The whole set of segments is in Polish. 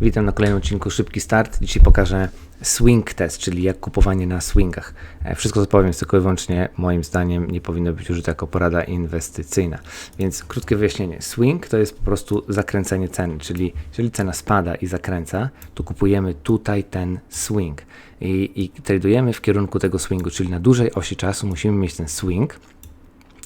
Witam na kolejnym odcinku Szybki Start. Dzisiaj pokażę swing test, czyli jak kupowanie na swingach. E, Wszystko co powiem jest tylko i wyłącznie moim zdaniem nie powinno być użyte jako porada inwestycyjna. Więc krótkie wyjaśnienie. Swing to jest po prostu zakręcenie ceny, czyli jeżeli cena spada i zakręca, to kupujemy tutaj ten swing i, i tradujemy w kierunku tego swingu, czyli na dużej osi czasu musimy mieć ten swing,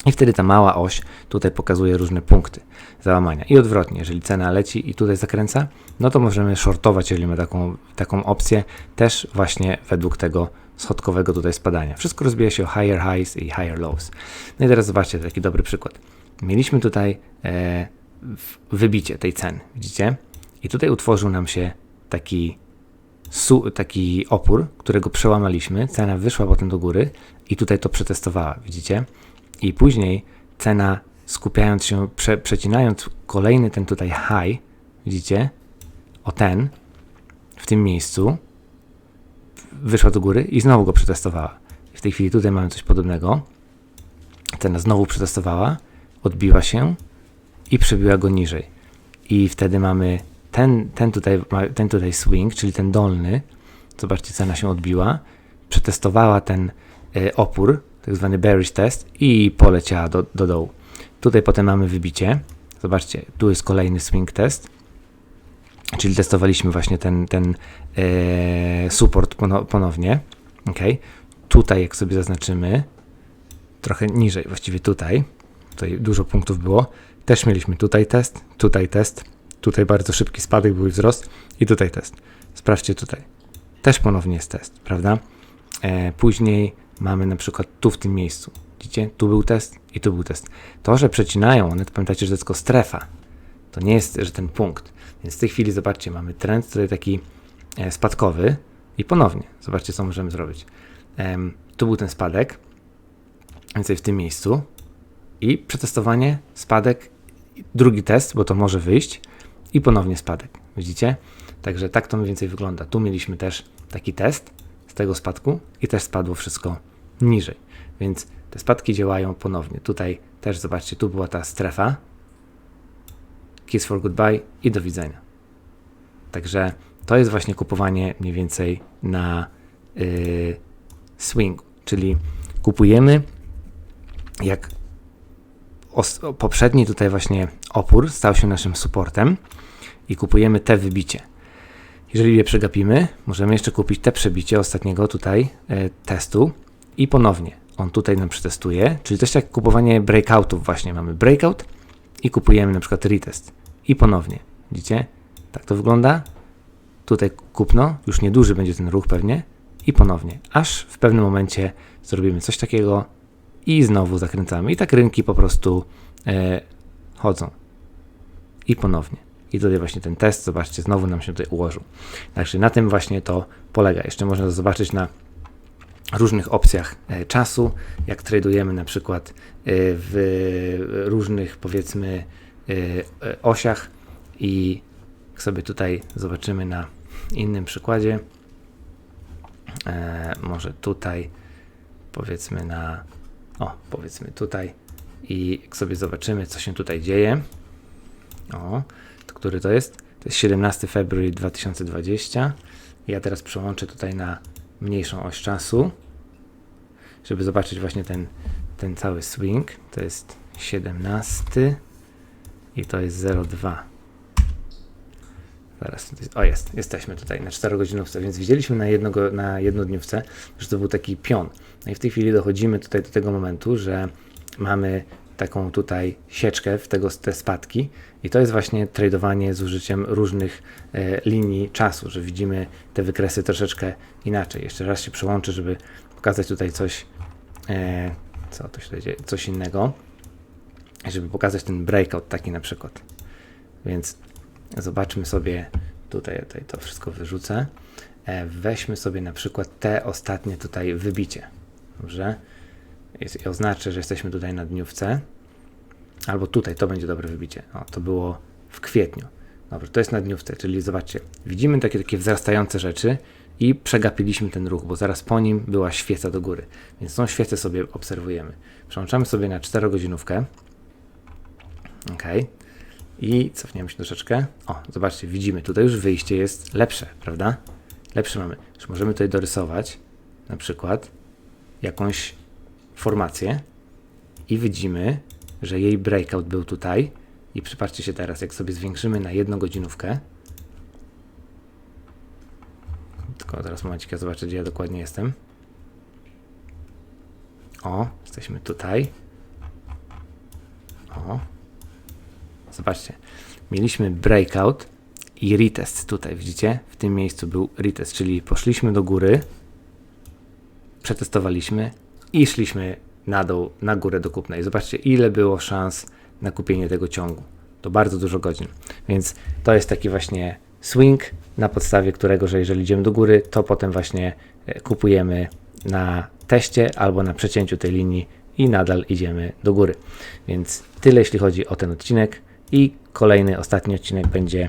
i wtedy ta mała oś tutaj pokazuje różne punkty załamania. I odwrotnie, jeżeli cena leci i tutaj zakręca, no to możemy shortować, jeżeli mamy taką, taką opcję, też właśnie według tego schodkowego tutaj spadania. Wszystko rozbija się o higher highs i higher lows. No i teraz zobaczcie, taki dobry przykład. Mieliśmy tutaj e, wybicie tej ceny, widzicie? I tutaj utworzył nam się taki, su, taki opór, którego przełamaliśmy, cena wyszła potem do góry i tutaj to przetestowała, widzicie? I później cena skupiając się, prze, przecinając kolejny ten tutaj high, widzicie, o ten, w tym miejscu, wyszła do góry i znowu go przetestowała. W tej chwili tutaj mamy coś podobnego. Cena znowu przetestowała, odbiła się i przebiła go niżej. I wtedy mamy ten, ten, tutaj, ten tutaj swing, czyli ten dolny. Zobaczcie, cena się odbiła, przetestowała ten y, opór, tak zwany bearish test i poleciała do, do dołu. Tutaj potem mamy wybicie. Zobaczcie, tu jest kolejny swing test, czyli testowaliśmy właśnie ten, ten e, support ponownie. ok Tutaj, jak sobie zaznaczymy, trochę niżej, właściwie tutaj, tutaj dużo punktów było, też mieliśmy tutaj test, tutaj test, tutaj bardzo szybki spadek był wzrost i tutaj test. Sprawdźcie tutaj. Też ponownie jest test, prawda? E, później mamy na przykład tu w tym miejscu. Widzicie? Tu był test i tu był test. To, że przecinają one, to pamiętajcie, że to jest tylko strefa. To nie jest, że ten punkt. Więc w tej chwili, zobaczcie, mamy trend tutaj taki e, spadkowy i ponownie, zobaczcie, co możemy zrobić. Tu był ten spadek, więcej w tym miejscu i przetestowanie, spadek, drugi test, bo to może wyjść i ponownie spadek. Widzicie? Także tak to mniej więcej wygląda. Tu mieliśmy też taki test z tego spadku i też spadło wszystko niżej. Więc te spadki działają ponownie. Tutaj też zobaczcie, tu była ta strefa. Kiss for goodbye i do widzenia. Także to jest właśnie kupowanie mniej więcej na yy, swingu, czyli kupujemy jak poprzedni tutaj właśnie opór stał się naszym supportem i kupujemy te wybicie. Jeżeli je przegapimy, możemy jeszcze kupić te przebicie ostatniego tutaj e, testu i ponownie on tutaj nam przetestuje, czyli też jak kupowanie breakoutów właśnie. Mamy breakout i kupujemy na przykład retest i ponownie. Widzicie? Tak to wygląda. Tutaj kupno, już nieduży będzie ten ruch pewnie i ponownie, aż w pewnym momencie zrobimy coś takiego i znowu zakręcamy. I tak rynki po prostu e, chodzą. I ponownie. I tutaj właśnie ten test, zobaczcie, znowu nam się tutaj ułożył. Także na tym właśnie to polega. Jeszcze można zobaczyć na różnych opcjach e, czasu, jak tradujemy na przykład e, w różnych powiedzmy e, osiach i sobie tutaj zobaczymy na innym przykładzie, może tutaj powiedzmy na o, powiedzmy tutaj i sobie zobaczymy, co się tutaj dzieje. O, to który to jest? To jest 17 february 2020. Ja teraz przełączę tutaj na mniejszą oś czasu, żeby zobaczyć właśnie ten, ten cały swing. To jest 17 i to jest 02. Zaraz, o jest, jesteśmy tutaj na 4 godzinówce, więc widzieliśmy na, jednego, na jednodniówce, że to był taki pion. No i w tej chwili dochodzimy tutaj do tego momentu, że mamy taką tutaj sieczkę w tego, te spadki i to jest właśnie tradowanie z użyciem różnych e, linii czasu, że widzimy te wykresy troszeczkę inaczej. Jeszcze raz się przełączę, żeby pokazać tutaj coś, e, co to się dzieje, coś innego, żeby pokazać ten breakout taki na przykład. Więc zobaczmy sobie tutaj, tutaj to wszystko wyrzucę. E, weźmy sobie na przykład te ostatnie tutaj wybicie. Dobrze? I oznaczę, że jesteśmy tutaj na dniówce. Albo tutaj, to będzie dobre wybicie. O, to było w kwietniu. Dobrze, to jest na dniówce, czyli zobaczcie, widzimy takie, takie wzrastające rzeczy i przegapiliśmy ten ruch, bo zaraz po nim była świeca do góry. Więc tą świecę sobie obserwujemy. Przełączamy sobie na 4 godzinówkę. Ok. I cofniemy się troszeczkę. O, zobaczcie, widzimy, tutaj już wyjście jest lepsze, prawda? Lepsze mamy. Już możemy tutaj dorysować na przykład jakąś formację i widzimy, że jej breakout był tutaj. I przypatrzcie się teraz, jak sobie zwiększymy na jedną godzinówkę. Tylko teraz momencik, ja zobaczę, gdzie ja dokładnie jestem. O, jesteśmy tutaj. O. Zobaczcie. Mieliśmy breakout i retest tutaj, widzicie? W tym miejscu był retest, czyli poszliśmy do góry, przetestowaliśmy i szliśmy na dół, na górę do kupnej. Zobaczcie, ile było szans na kupienie tego ciągu. To bardzo dużo godzin. Więc to jest taki właśnie swing, na podstawie którego, że jeżeli idziemy do góry, to potem właśnie e, kupujemy na teście albo na przecięciu tej linii i nadal idziemy do góry. Więc tyle, jeśli chodzi o ten odcinek. I kolejny, ostatni odcinek będzie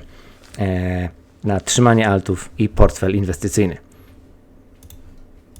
e, na trzymanie altów i portfel inwestycyjny.